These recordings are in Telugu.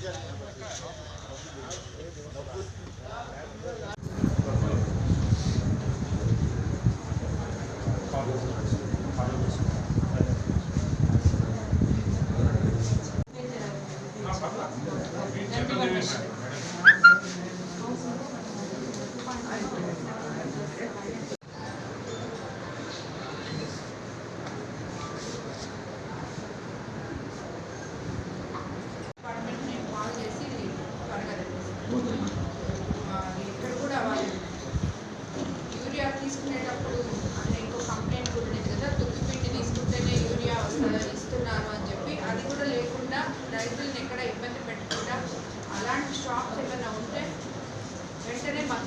Thank you.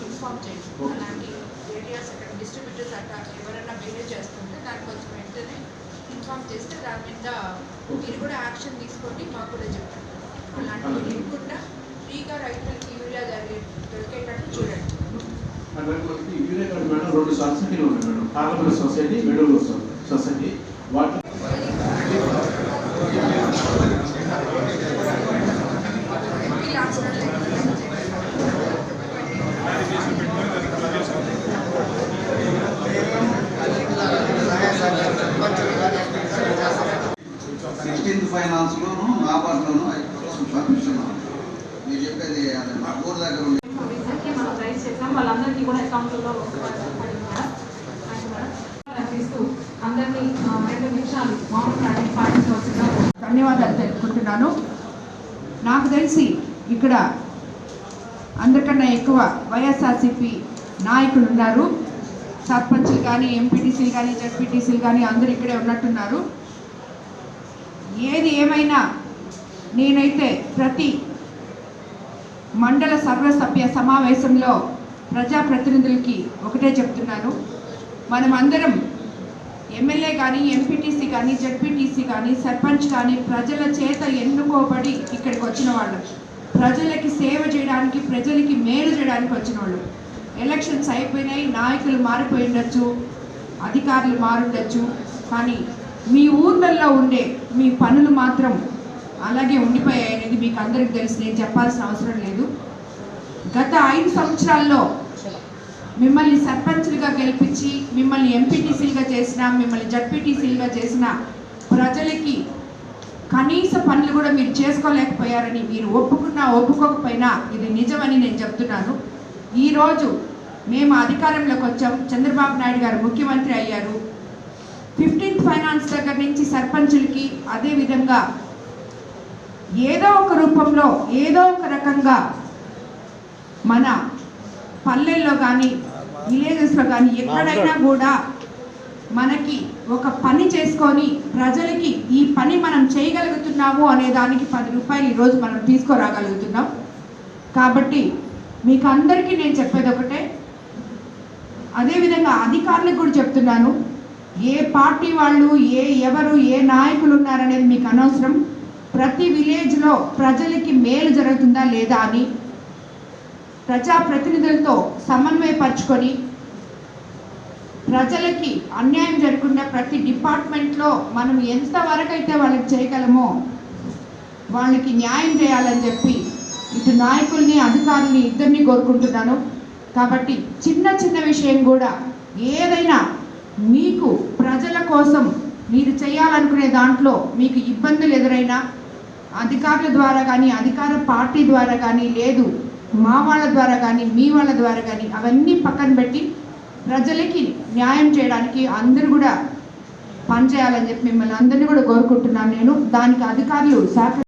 ఇన్ఫార్మ్ ఇన్ఫామ్ చేయండి అలాంటి ఏరియాస్ అక్కడ డిస్ట్రిబ్యూటర్స్ అట్లా ఎవరైనా బిహేవ్ చేస్తుంటే దానికి కొంచెం వెంటనే ఇన్ఫామ్ చేస్తే దాని మీద మీరు కూడా యాక్షన్ తీసుకోండి మాకు కూడా చెప్పండి అలాంటివి లేకుండా ఫ్రీగా రైతులకి యూరియా జరిగే దొరికేటట్టు చూడండి యూరియా మేడం రెండు సొసైటీలు ఉన్నాయి మేడం. Society middle society. వాటి మీరు చెప్పేది మా ఊరు దగ్గర ఉంది మనం వాళ్ళందరికీ కూడా అకౌంట్లో అందరినీ రెండు నిమిషాలు ధన్యవాదాలు తెలుపుకుంటున్నాను. నాకు తెలిసి ఇక్కడ అందరికన్నా ఎక్కువ వైఎస్ఆర్సీపీ నాయకులు ఉన్నారు. సర్పంచ్లు కానీ ఎంపీటీసీలు కానీ జడ్పీటీసీలు కానీ అందరూ ఇక్కడే ఉన్నట్టున్నారు. ఏది ఏమైనా నేనైతే ప్రతి మండల సర్వసభ్య సమావేశంలో ప్రజాప్రతినిధులకి ఒకటే చెప్తున్నాను. మనమందరం ఎమ్మెల్యే కానీ ఎంపీటీసీ కానీ జడ్పీటీసీ కానీ సర్పంచ్ కానీ ప్రజల చేత ఎన్నుకోబడి ఇక్కడికి వచ్చిన వాళ్ళు. ప్రజలకి సేవ చేయడానికి ప్రజలకి మేలు చేయడానికి వచ్చిన వాళ్ళు. ఎలక్షన్స్ అయిపోయినాయి నాయకులు మారిపోయి ఉండొచ్చు అధికారులు మారుండొచ్చు కానీ మీ ఊర్లలో ఉండే మీ పనులు మాత్రం అలాగే ఉండిపోయాయి అనేది మీకు అందరికీ తెలుసు. నేను చెప్పాల్సిన అవసరం లేదు. గత ఐదు సంవత్సరాల్లో మిమ్మల్ని సర్పంచ్లుగా గెలిపించి మిమ్మల్ని ఎంపీటీసీలుగా చేసిన మిమ్మల్ని జడ్పీటీసీలుగా చేసిన ప్రజలకి కనీస పనులు కూడా మీరు చేసుకోలేకపోయారని మీరు ఒప్పుకున్నా ఒప్పుకోకపోయినా ఇది నిజమని నేను చెప్తున్నాను. ఈరోజు మేము అధికారంలోకి వచ్చాం. చంద్రబాబు నాయుడు గారు ముఖ్యమంత్రి అయ్యారు. ఫిఫ్టీన్త్ ఫైనాన్స్ దగ్గర నుంచి సర్పంచులకి అదేవిధంగా ఏదో ఒక రూపంలో ఏదో ఒక రకంగా మన పల్లెల్లో కానీ విలేజెస్లో కానీ ఎక్కడైనా కూడా మనకి ఒక పని చేసుకొని ప్రజలకి ఈ పని మనం చేయగలుగుతున్నాము అనే దానికి పది రూపాయలు ఈరోజు మనం తీసుకురాగలుగుతున్నాం. కాబట్టి మీకు అందరికీ నేను చెప్పేది ఒకటే. అదేవిధంగా అధికారులకు కూడా చెప్తున్నాను. ఏ పార్టీ వాళ్ళు ఏ ఎవరు ఏ నాయకులు ఉన్నారనేది మీకు అనవసరం. ప్రతి విలేజ్లో ప్రజలకి మేలు జరుగుతుందా లేదా అని ప్రజాప్రతినిధులతో సమన్వయపరుచుకొని ప్రజలకి అన్యాయం జరగకుండా ప్రతి డిపార్ట్మెంట్లో మనం ఎంతవరకు అయితే వాళ్ళకి చేయగలమో వాళ్ళకి న్యాయం చేయాలని చెప్పి ఇటు నాయకుల్ని అధికారుల్ని ఇద్దరిని కోరుకుంటున్నాను. కాబట్టి చిన్న చిన్న విషయం కూడా ఏదైనా మీకు ప్రజల కోసం మీరు చేయాలనుకునే దాంట్లో మీకు ఇబ్బందులు ఎదురైనా అధికారుల ద్వారా కానీ అధికార పార్టీ ద్వారా కానీ లేదు. మా వాళ్ళ ద్వారా కానీ మీ వాళ్ళ ద్వారా కానీ అవన్నీ పక్కన పెట్టి ప్రజలకి న్యాయం చేయడానికి అందరూ కూడా పనిచేయాలని చెప్పి మిమ్మల్ని అందరినీ కూడా కోరుకుంటున్నాను నేను. దానికి అధికారులు సహకరి